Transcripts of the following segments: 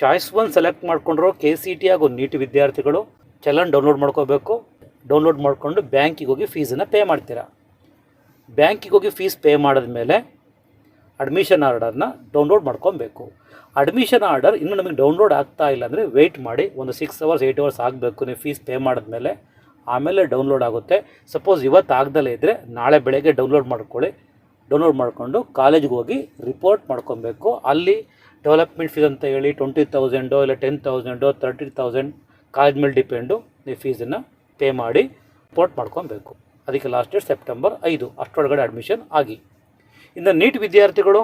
Choice one select ಮಾಡ್ಕೊಂಡ್ರು K C T ಹಾಗೂ NEET ವಿದ್ಯಾರ್ಥಿಗಳು. ಚಲನ್ ಡೌನ್ಲೋಡ್ ಮಾಡ್ಕೋಬೇಕು. ಡೌನ್ಲೋಡ್ ಮಾಡಿಕೊಂಡು ಬ್ಯಾಂಕಿಗೆ ಹೋಗಿ ಫೀಸನ್ನು ಪೇ ಮಾಡ್ತೀರಾ. ಬ್ಯಾಂಕಿಗೆ ಹೋಗಿ ಫೀಸ್ ಪೇ ಮಾಡಿದ ಮೇಲೆ ಅಡ್ಮಿಷನ್ ಆರ್ಡರ್ನ ಡೌನ್ಲೋಡ್ ಮಾಡ್ಕೊಬೇಕು. ಅಡ್ಮಿಷನ್ ಆರ್ಡರ್ ಇನ್ನೂ ನಮಗೆ ಡೌನ್ಲೋಡ್ ಆಗ್ತಾ ಇಲ್ಲ ಅಂದರೆ ವೆಯ್ಟ್ ಮಾಡಿ ಒಂದು ಸಿಕ್ಸ್ ಅವರ್ಸ್ ಏಯ್ಟ್ ಅವರ್ಸ್ ಆಗಬೇಕು ನೀವು ಫೀಸ್ ಪೇ ಮಾಡಿದ ಮೇಲೆ ಆಮೇಲೆ ಡೌನ್ಲೋಡ್ ಆಗುತ್ತೆ. ಸಪೋಸ್ ಇವತ್ತು ಆಗದಲ್ಲೇ ಇದ್ದರೆ ನಾಳೆ ಬೆಳಗ್ಗೆ ಡೌನ್ಲೋಡ್ ಮಾಡ್ಕೊಳ್ಳಿ. ಡೌನ್ಲೋಡ್ ಮಾಡಿಕೊಂಡು ಕಾಲೇಜ್ಗೆ ಹೋಗಿ ರಿಪೋರ್ಟ್ ಮಾಡ್ಕೊಬೇಕು. ಅಲ್ಲಿ ಡೆವಲಪ್ಮೆಂಟ್ ಫೀಸ್ ಅಂತ ಹೇಳಿ ಟ್ವೆಂಟಿ ತೌಸಂಡೋ ಇಲ್ಲ ಟೆನ್ ತೌಸಂಡೋ ತರ್ಟಿ ತೌಸಂಡ್ ಕಾಲೇಜ್ ಮೇಲೆ ಡಿಪೆಂಡು ನೀವು ಫೀಸನ್ನು ಪೇ ಮಾಡಿ ಪೋರ್ಟ್ ಮಾಡ್ಕೊಬೇಕು. ಅದಕ್ಕೆ ಲಾಸ್ಟ್ ಡೇಟ್ ಸೆಪ್ಟೆಂಬರ್ ಐದು ಅಷ್ಟರೊಳಗಡೆ ಅಡ್ಮಿಷನ್ ಆಗಿ. ಇನ್ನು ನೀಟ್ ವಿದ್ಯಾರ್ಥಿಗಳು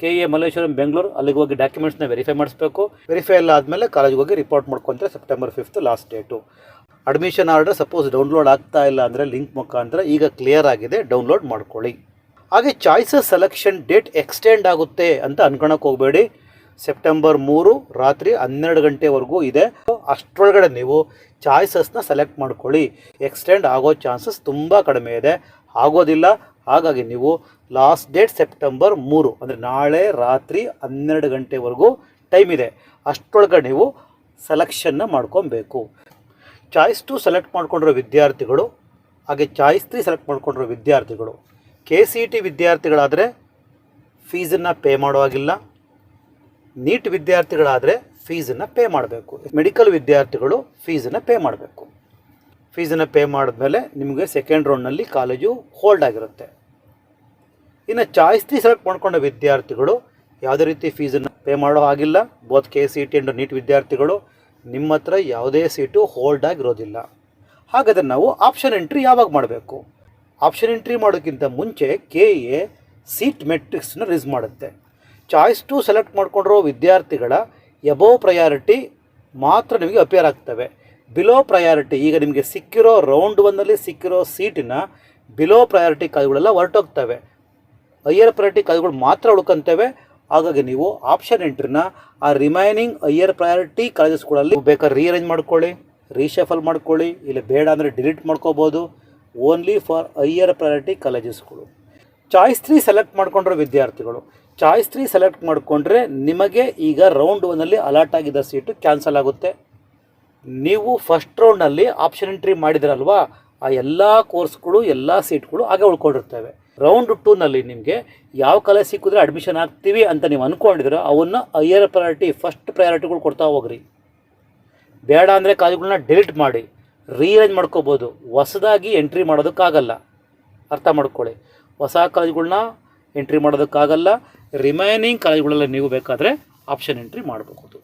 ಕೆ ಎ ಮಲ್ಲೇಶ್ವರಂ ಬೆಂಗಳೂರು ಅಲ್ಲಿಗೆ ಹೋಗಿ ಡಾಕ್ಯುಮೆಂಟ್ಸ್ನ ವೆರಿಫೈ ಮಾಡಿಸ್ಬೇಕು. ವೆರಿಫೈ ಎಲ್ಲ ಆದಮೇಲೆ ಕಾಲೇಜ್ಗೆ ಹೋಗಿ ರಿಪೋರ್ಟ್ ಮಾಡ್ಕೊತಾರೆ September fifth last date admission order suppose download ಆಗ್ತಾ ಇಲ್ಲ ಅಂದರೆ ಲಿಂಕ್ ಮುಖಾಂತರ ಈಗ ಕ್ಲಿಯರ್ ಆಗಿದೆ ಡೌನ್ಲೋಡ್ ಮಾಡ್ಕೊಳ್ಳಿ. ಹಾಗೆ ಚಾಯ್ಸಸ್ ಸೆಲೆಕ್ಷನ್ ಡೇಟ್ ಎಕ್ಸ್ಟೆಂಡ್ ಆಗುತ್ತೆ ಅಂತ ಅನ್ಕೊಳಕ್ಕೆ ಹೋಗಬೇಡಿ. ಸೆಪ್ಟೆಂಬರ್ ಮೂರು ರಾತ್ರಿ ಹನ್ನೆರಡು ಗಂಟೆವರೆಗೂ ಇದೆ. ಅಷ್ಟರೊಳಗಡೆ ನೀವು ಚಾಯ್ಸಸ್ನ ಸೆಲೆಕ್ಟ್ ಮಾಡ್ಕೊಳ್ಳಿ. ಎಕ್ಸ್ಟೆಂಡ್ ಆಗೋ ಚಾನ್ಸಸ್ ತುಂಬ ಕಡಿಮೆ ಇದೆ. ಆಗೋದಿಲ್ಲ. ಹಾಗಾಗಿ ನೀವು ಲಾಸ್ಟ್ ಡೇಟ್ ಸೆಪ್ಟೆಂಬರ್ ಮೂರು, ಅಂದರೆ ನಾಳೆ ರಾತ್ರಿ ಹನ್ನೆರಡು ಗಂಟೆವರೆಗೂ ಟೈಮ್ ಇದೆ. ಅಷ್ಟರೊಳಗಡೆ ನೀವು ಸೆಲೆಕ್ಷನ್ನ ಮಾಡ್ಕೊಬೇಕು. ಚಾಯ್ಸ್ ಟು ಸೆಲೆಕ್ಟ್ ಮಾಡ್ಕೊಂಡಿರೋ ವಿದ್ಯಾರ್ಥಿಗಳು, ಹಾಗೆ ಚಾಯ್ಸ್ ತ್ರೀ ಸೆಲೆಕ್ಟ್ ಮಾಡ್ಕೊಂಡಿರೋ ವಿದ್ಯಾರ್ಥಿಗಳು, ಕೆ ಸಿ ಟಿ ವಿದ್ಯಾರ್ಥಿಗಳಾದರೆ ಫೀಸನ್ನು ಪೇ ಮಾಡೋ ಹಾಗಿಲ್ಲ. ನೀಟ್ ವಿದ್ಯಾರ್ಥಿಗಳಾದರೆ ಫೀಸನ್ನು ಪೇ ಮಾಡಬೇಕು. ಮೆಡಿಕಲ್ ವಿದ್ಯಾರ್ಥಿಗಳು ಫೀಸನ್ನು ಪೇ ಮಾಡಬೇಕು. ಫೀಸನ್ನು ಪೇ ಮಾಡಿದ್ಮೇಲೆ ನಿಮಗೆ ಸೆಕೆಂಡ್ ರೌಂಡ್ನಲ್ಲಿ ಕಾಲೇಜು ಹೋಲ್ಡ್ ಆಗಿರುತ್ತೆ. ಇನ್ನು ಚಾಯ್ಸ್ ತ್ರೀ ಸೆಲೆಕ್ಟ್ ಮಾಡ್ಕೊಂಡ ವಿದ್ಯಾರ್ಥಿಗಳು ಯಾವುದೇ ರೀತಿ ಫೀಸನ್ನು ಪೇ ಮಾಡೋ ಹಾಗಿಲ್ಲ. Both K C T and NEET ವಿದ್ಯಾರ್ಥಿಗಳು ನಿಮ್ಮ ಹತ್ರ ಯಾವುದೇ ಸೀಟು ಹೋಲ್ಡ್ ಆಗಿರೋದಿಲ್ಲ. ಹಾಗಾದರೆ ನಾವು ಆಪ್ಷನ್ ಎಂಟ್ರಿ ಯಾವಾಗ ಮಾಡಬೇಕು? ಆಪ್ಷನ್ ಎಂಟ್ರಿ ಮಾಡೋಕ್ಕಿಂತ ಮುಂಚೆ ಕೆ ಎ ಸೀಟ್ ಮೆಟ್ರಿಕ್ಸ್ನ ರಿಲೀಸ್ ಮಾಡುತ್ತೆ. ಚಾಯ್ಸ್ ಟು ಸೆಲೆಕ್ಟ್ ಮಾಡಿಕೊಂಡಿರೋ ವಿದ್ಯಾರ್ಥಿಗಳ ಎಬೋವ್ ಪ್ರಯಾರಿಟಿ ಮಾತ್ರ ನಿಮಗೆ ಅಪಿಯರ್ ಆಗ್ತವೆ. ಬಿಲೋ ಪ್ರಯಾರಿಟಿ ಈಗ ನಿಮಗೆ ಸಿಕ್ಕಿರೋ ರೌಂಡ್ ಒನ್ನಲ್ಲಿ ಸಿಕ್ಕಿರೋ ಸೀಟಿನ ಬಿಲೋ ಪ್ರಯಾರಿಟಿ ಕಾಯ್ಗಳೆಲ್ಲ ಹೊರಟೋಗ್ತವೆ. ಹೈಯರ್ ಪ್ರಯಾರಿಟಿ ಕಾಲೇಜುಗಳು ಮಾತ್ರ ಉಳ್ಕೊಂತವೆ. ಹಾಗಾಗಿ ನೀವು ಆಪ್ಷನ್ ಎಂಟ್ರಿನ ಆ ರಿಮೈನಿಂಗ್ ಹೈಯರ್ ಪ್ರಯಾರಿಟಿ ಕಾಲೇಜಸ್ಗಳಲ್ಲಿ ಬೇಕಾದ್ರೆ ರೀಅರೇಂಜ್ ಮಾಡ್ಕೊಳ್ಳಿ ರೀಶಫಲ್ ಮಾಡ್ಕೊಳ್ಳಿ, ಇಲ್ಲ ಬೇಡ ಅಂದರೆ ಡಿಲೀಟ್ ಮಾಡ್ಕೋಬೋದು. ಓನ್ಲಿ ಫಾರ್ ಹೈಯರ್ ಪ್ರಯಾರಿಟಿ ಕಾಲೇಜಸ್ಗಳು ಚಾಯ್ಸ್ ತ್ರೀ ಸೆಲೆಕ್ಟ್ ಮಾಡ್ಕೊಂಡಿರೋ ವಿದ್ಯಾರ್ಥಿಗಳು. ಚಾಯ್ಸ್ ತ್ರೀ ಸೆಲೆಕ್ಟ್ ಮಾಡಿಕೊಂಡ್ರೆ ನಿಮಗೆ ಈಗ ರೌಂಡ್ ಒನ್ನಲ್ಲಿ ಅಲಾಟ್ ಆಗಿದ್ದ ಸೀಟು ಕ್ಯಾನ್ಸಲ್ ಆಗುತ್ತೆ. ನೀವು ಫಸ್ಟ್ ರೌಂಡ್ನಲ್ಲಿ ಆಪ್ಷನ್ ಎಂಟ್ರಿ ಮಾಡಿದ್ರಲ್ವಾ, ಆ ಎಲ್ಲ ಕೋರ್ಸ್ಗಳು ಎಲ್ಲ ಸೀಟ್ಗಳು ಹಾಗೆ ಉಳ್ಕೊಂಡಿರ್ತವೆ. ರೌಂಡ್ ಟೂನಲ್ಲಿ ನಿಮಗೆ ಯಾವ ಕಾಲೇಜ್ ಸಿಕ್ಕಿದ್ರೆ ಅಡ್ಮಿಷನ್ ಆಗ್ತೀವಿ ಅಂತ ನೀವು ಅಂದ್ಕೊಂಡಿದ್ರೆ ಅವನ್ನು ಹೈಯರ್ ಪ್ರಯಾರಿಟಿ ಫಸ್ಟ್ ಪ್ರಯಾರಿಟಿಗಳು ಕೊಡ್ತಾ ಹೋಗ್ರಿ. ಬೇಡ ಅಂದರೆ ಕಾಲೇಜ್ಗಳನ್ನ ಡಿಲೀಟ್ ಮಾಡಿ ರೀಅರೇಂಜ್ ಮಾಡ್ಕೋಬೋದು. ಹೊಸದಾಗಿ ಎಂಟ್ರಿ ಮಾಡೋದಕ್ಕಾಗಲ್ಲ. ಅರ್ಥ ಮಾಡ್ಕೊಳ್ಳಿ. ಹೊಸ ಕಾಲೇಜ್ಗಳನ್ನ ಎಂಟ್ರಿ ಮಾಡೋದಕ್ಕಾಗಲ್ಲ. ರಿಮೈನಿಂಗ್ ಕಾಲೇಜುಗಳಲ್ಲಿ ನೀವು ಬೇಕಾದರೆ ಆಪ್ಷನ್ ಎಂಟ್ರಿ ಮಾಡಬಹುದು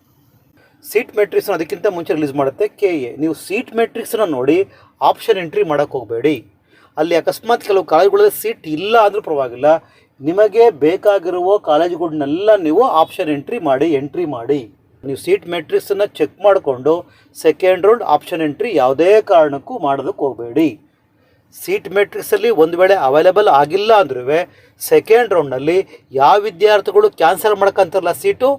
ಸೀಟ್ ಮೆಟ್ರಿಕ್ಸ್ನ ಅದಕ್ಕಿಂತ ಮುಂಚೆ ರಿಲೀಸ್ ಮಾಡುತ್ತೆ. ಕೆ ಎ ನೀವು ಸೀಟ್ ಮೆಟ್ರಿಕ್ಸನ್ನು ನೋಡಿ ಆಪ್ಷನ್ ಎಂಟ್ರಿ ಮಾಡೋಕ್ಕೆ ಹೋಗಬೇಡಿ. ಅಲ್ಲಿ ಅಕಸ್ಮಾತ್ ಕೆಲವು ಕಾಲೇಜುಗಳಲ್ಲಿ ಸೀಟ್ ಇಲ್ಲ ಆದರೂ ಪರವಾಗಿಲ್ಲ. ನಿಮಗೆ ಬೇಕಾಗಿರುವ ಕಾಲೇಜುಗಳನ್ನೆಲ್ಲ ನೀವು ಆಪ್ಷನ್ ಎಂಟ್ರಿ ಮಾಡಿ ಎಂಟ್ರಿ ಮಾಡಿ. ನೀವು ಸೀಟ್ ಮೆಟ್ರಿಕ್ಸನ್ನು ಚೆಕ್ ಮಾಡಿಕೊಂಡು ಸೆಕೆಂಡ್ ರೌಂಡ್ ಆಪ್ಷನ್ ಎಂಟ್ರಿ ಯಾವುದೇ ಕಾರಣಕ್ಕೂ ಮಾಡೋದಕ್ಕೆ ಹೋಗಬೇಡಿ. ಸೀಟ್ ಮೆಟ್ರಿಕ್ಸಲ್ಲಿ ಒಂದು ವೇಳೆ ಅವೈಲೇಬಲ್ ಆಗಿಲ್ಲ ಅಂದ್ರೂ ಸೆಕೆಂಡ್ ರೌಂಡ್ನಲ್ಲಿ ಯಾವ ವಿದ್ಯಾರ್ಥಿಗಳು ಕ್ಯಾನ್ಸಲ್ ಮಾಡ್ಕೊಂತಾರಲ್ಲ ಸೀಟು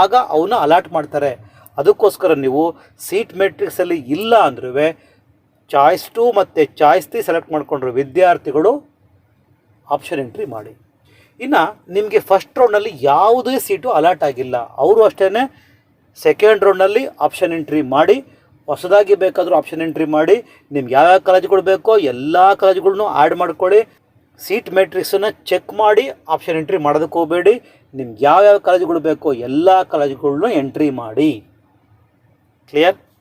ಆಗ ಅವನ್ನ ಅಲಾಟ್ ಮಾಡ್ತಾರೆ. ಅದಕ್ಕೋಸ್ಕರ ನೀವು ಸೀಟ್ ಮೆಟ್ರಿಕ್ಸಲ್ಲಿ ಇಲ್ಲ ಅಂದ್ರೂ ಚಾಯ್ಸ್ ಟು ಮತ್ತು ಚಾಯ್ಸ್ ತ್ರೀ ಸೆಲೆಕ್ಟ್ ಮಾಡ್ಕೊಂಡ್ರು ವಿದ್ಯಾರ್ಥಿಗಳು ಆಪ್ಷನ್ ಎಂಟ್ರಿ ಮಾಡಿ. ಇನ್ನು ನಿಮಗೆ ಫಸ್ಟ್ ರೌಂಡ್ನಲ್ಲಿ ಯಾವುದೇ ಸೀಟು ಅಲಾಟ್ ಆಗಿಲ್ಲ. ಅವರು ಅಷ್ಟೇ ಸೆಕೆಂಡ್ ರೌಂಡ್ನಲ್ಲಿ ಆಪ್ಷನ್ ಎಂಟ್ರಿ ಮಾಡಿ ಹೊಸದಾಗಿ ಬೇಕಾದರೂ ಆಪ್ಷನ್ ಎಂಟ್ರಿ ಮಾಡಿ, ನಿಮ್ಗೆ ಯಾವ್ಯಾವ ಕಾಲೇಜ್ಗಳು ಬೇಕೋ ಎಲ್ಲ ಕಾಲೇಜ್ಗಳನ್ನು ಆ್ಯಡ್ ಮಾಡ್ಕೊಳ್ಳಿ. ಸೀಟ್ ಮೆಟ್ರಿಕ್ಸನ್ನು ಚೆಕ್ ಮಾಡಿ ಆಪ್ಷನ್ ಎಂಟ್ರಿ ಮಾಡೋದಕ್ಕೆ ಹೋಗಬೇಡಿ. ನಿಮ್ಗೆ ಯಾವ್ಯಾವ ಕಾಲೇಜ್ಗಳು ಬೇಕೋ ಎಲ್ಲ ಕಾಲೇಜುಗಳ್ನು ಎಂಟ್ರಿ ಮಾಡಿ. ಕ್ಲಿಯರ್